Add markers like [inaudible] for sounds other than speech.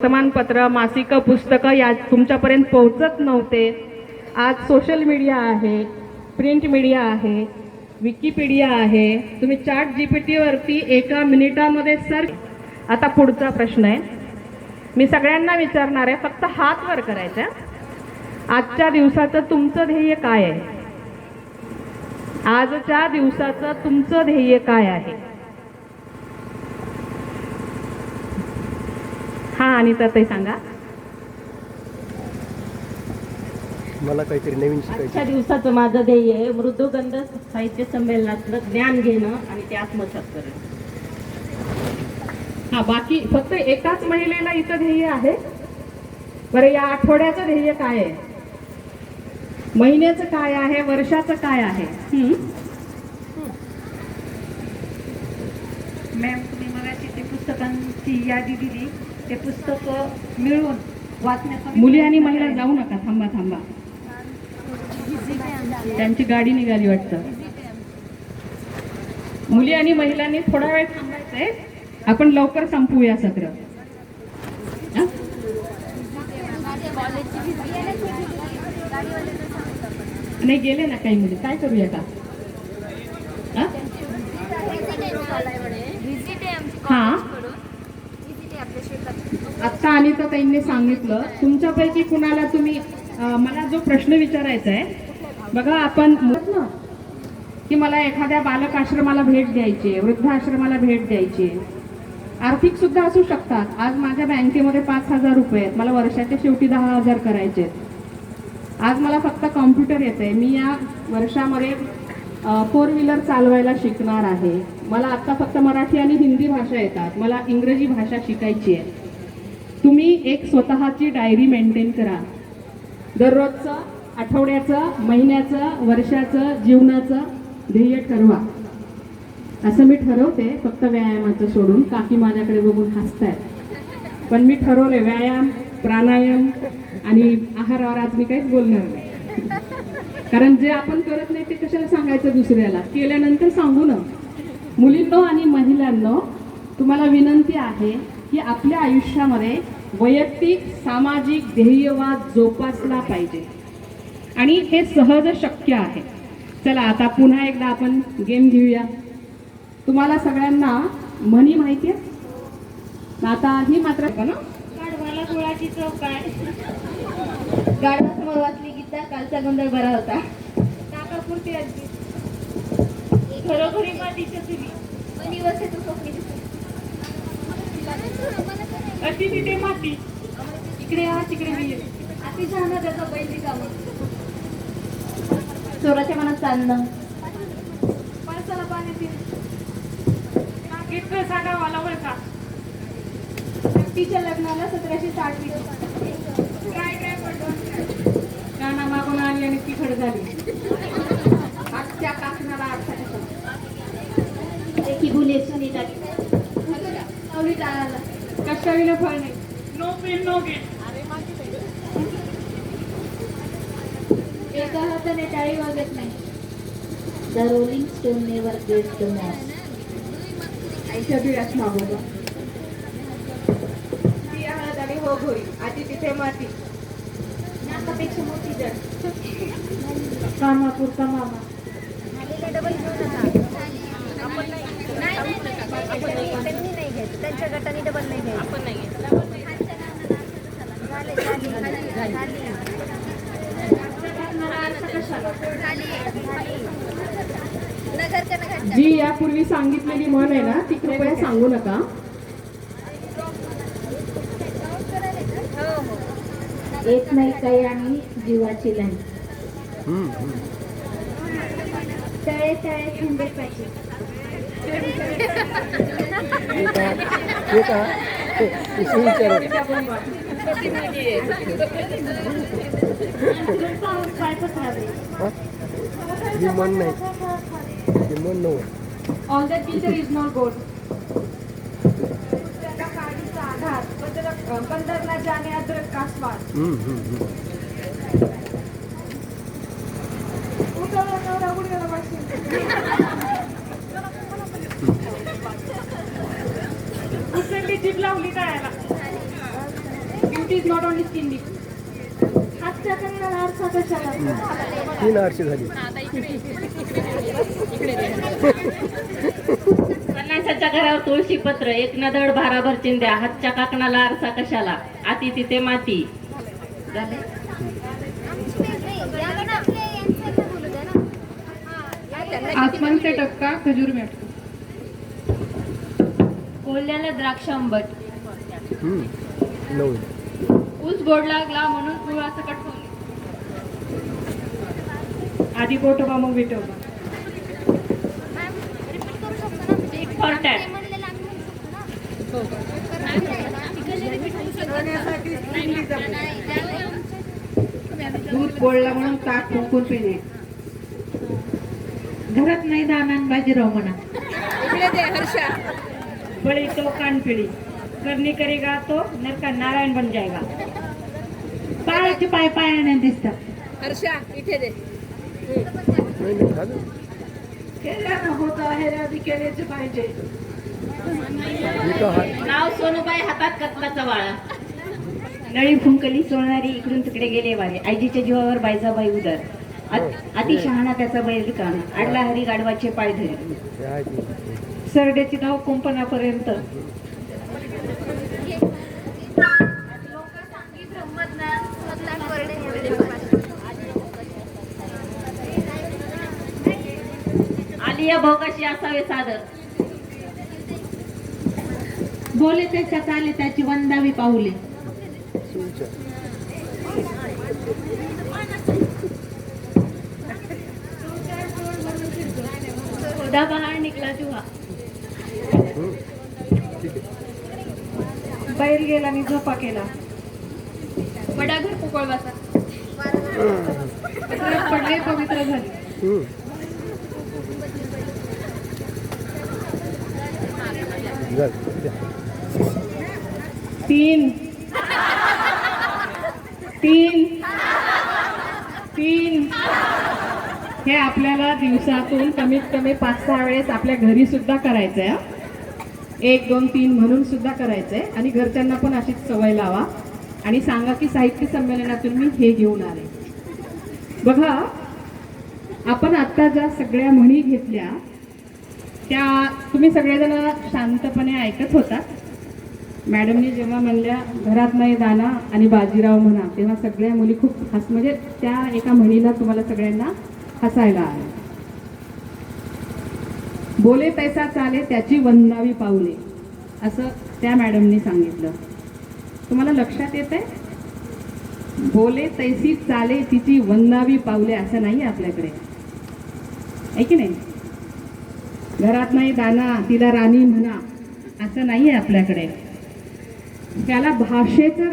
वर्तमानपत्र मासिकं पुस्तकं या तुमच्यापर्यंत पोहोचत नव्हते. आज सोशल मीडिया आहे प्रिंट मीडिया आहे विकिपीडिया आहे. तुम्ही चाट जी पी टीवरती एका मिनिटामध्ये सर्च आता पुढचा प्रश्न आहे. मी सगळ्यांना विचारणार आहे फक्त हात वर करायचा आजच्या दिवसाचं तुमचं ध्येय काय आहे? आजच्या दिवसाचं तुमचं ध्येय काय आहे? हा आणि ताई सांगा. मला काहीतरी नवीन आजच्या शिकायचं दिवसाचं माझं ध्येय आहे मृदुगंध साहित्य संमेलनातलं ज्ञान घेणं आणि ते आत्मसात करणं. हा बाकी फक्त एकाच महिलेला इथं ध्येय आहे? बरं या आठवड्याचं ध्येय काय आहे? महिन्याचं काय आहे? वर्षाचं काय आहे? हं? मॅम तुम्ही ते पुस्तकांची यादी दिली. ते पुस्तक मिळून वाचण्याचा मुली आणि महिला जाऊ नका थांबा थांबा. त्यांची गाडी निघाली वाटतं. मुली आणि महिलांनी थोडा वेळ थांबायचंय. आपण लवकर संपवूया सत्र हं? नाही गेले ना काही मुली. काय करूया का हं? हा आत्ता अनिता ताईंनी सांगितलं तुमच्यापैकी कुणाला तुम्ही मला जो प्रश्न विचारायचा आहे बघा आपण ना की मला एखाद्या बालक आश्रमाला भेट द्यायची आहे वृद्धाश्रमाला भेट द्यायची आहे. आर्थिक सुद्धा असू शकतात. आज माझ्या बँकेमध्ये पाच हजार रुपये आहेत. मला वर्षाच्या शेवटी दहा हजार करायचे आहेत. आज मला फक्त कॉम्प्युटर येत आहे. मी या वर्षामध्ये फोर व्हीलर चालवायला शिकणार आहे. मला आत्ता फक्त मराठी आणि हिंदी भाषा येतात. मला इंग्रजी भाषा शिकायची आहे. तुम्ही एक स्वतःची डायरी मेंटेन करा. दररोजचं आठवड्याचं महिन्याचं वर्षाचं जीवनाचं ध्येय ठरवा. असं मी ठरवते फक्त व्यायामाचं सोडून. काकी माझ्याकडे बघून हसतायत. पण मी ठरवले व्यायाम प्राणायाम आणि आहारावर आज मी काहीच बोलणार नाही. कारण जे आपण करत नाही ते कशाला सांगायचं दुसऱ्याला? केल्यानंतर सांगू ना. मुलींनो आणि महिलांनो तुम्हाला विनंती आहे की आपल्या आयुष्यामध्ये वैयक्तिक सामाजिक ध्येयवाद जोपासला पाहिजे. आणि हे सहज शक्य आहे. चला आता पुन्हा एकदा आपण गेम घेऊया. तुम्हाला सगळ्यांना म्हणी माहिती आहे? आता ही मात्र ना. गाढवाला गुळाची चव काय? गाढवासमोर वाचली गीता कालचा गोंधळ बरा होता. टाकापुरती आजी घरोघरी मातीच्या चुली. अति तिथे माती. इकडे हा तिकडे मी अति छान त्याचा पहिली कामं चोराच्या मनात चालणं. पावसाला पाणी इतकं सांगा मला बरं का? तिच्या लग्नाला सतराशे साठ काय काय पडलं? काना मागून आली आणि तिखट झाली. आजच्या काकणाला आजच्या एकी बुले सुनीता अवली टाळाला कष्टाविना फळ नाही नो पेन नो गेट एका हाताने टाळी वाजत नाही. The rolling stone never get the moss आईच्या बिळात मागवलं. ती हळद आणि हो घोरी आधी तिथे माती. नाकापेक्षा मोठी जड. कामापुरता मामा त्यांच्या गटाने डबल नाही घ्यायचं आपण नाही नगर का नगर जी यापूर्वी सांगितलेली म्हण आहे ना ती कृपया सांगू नका. हो हो एक नाही काही आणि जीवाची लाईन हम्म, हम्म. तळे तळे खंडे पाहिजे हे का? हे [laughs] का विचार ही मन नाही ही मन नव्हतं all that teacher is not gold आधार बंदरला जाणे अद्रक का स्वाद हम्म, हम्म, हम्म. उठवलं नवरा गुडघ्याला बसतील उचलली जीभ लावली काय gift is not only skin gift हातच्या कंगणाला आरसा कशाला तीन आरशे झाली. पन्नासाच्या घरावर तुळशी पत्र एक नदड भाराभर चिंद्या हातच्या काकणाला आरसा कशाला? आती तिथे माती. हा, आसमान से टपका खजूर में कोल्ह्याला द्राक्ष आंबट. ऊस गोड लागला म्हणून होईल आधी पोटोबा मग विटोबा मॅम, रिपीट करू शकतो ना? टिक फॉर टॅट ते म्हणलेलं आम्ही म्हणू शकतो ना? नाही, नाही, रिपीट करू शकतो ना? नाही, त्यावेळी आमच्या- दूध बोलला म्हणून ताक फुंकून पिणे. घरात नाही दानान बाजीराव म्हणा. बळी तो कान पिढी करणी करेगा तो नर का नारायण बन जाएगा पायाचे पाय पायाने दिसतात. नाही नाही झालं केल्यानं होत आहे आधी केल्याचे पाहिजे. नाव सोनूबाई हातात कतलाचा वाळा. नळी फुंकली सोळणारी इकडून तिकडे गेले वारे. आईजीच्या जीवावर बायजाबाई उदर. अत- अति शहाणा त्याचा बैल रिकाम आडला हरी गाडवाचे पाय धरी. सरड्याची नाव कुंपणापर्यंत. भाऊ कशी असावे सादर बोले त्याच्या चाले त्याची वंदावी खुदा बहार जुहा. ठीक आहे बैल गेला आणि झोपा केला. बडा घर पोकळ बसा सगळे पडले पवित्र झाले हम्म. झालं. द्या. तीन. तीन. तीन. हे आपल्याला दिवसातून कमीत कमी पाच सहा वेळेस आपल्या घरी सुद्धा करायचंय आहे एक दोन तीन म्हणून सुद्धा करायचंय. आणि घरच्यांना पण अशीच सवय लावा. आणि सांगा की साहित्य संमेलनातून मी हे घेऊन आले. बघा आपण आता ज्या सगळ्या म्हणी घेतल्या त्या तुम्ही सगळेजण शांतपणे ऐकत होता. मॅडमनी जेव्हा म्हणल्या घरात नाही दाना आणि बाजीराव म्हणा तेव्हा सगळ्या मुली खूप हस म्हणजे त्या एका म्हणीला तुम्हाला सगळ्यांना हसायला आलं. बोले पैसा चाले त्याची वंदावी पाऊले असं त्या मॅडमनी सांगितलं. तुम्हाला लक्षात येत आहे? बोले तैसी चाले तिची वंदावी पावले असं नाही आहे आपल्याकडे. आहे की नाही? घरात नाही दाना तिला राणी म्हणा असं नाही आहे आपल्याकडे. त्याला भाषेचं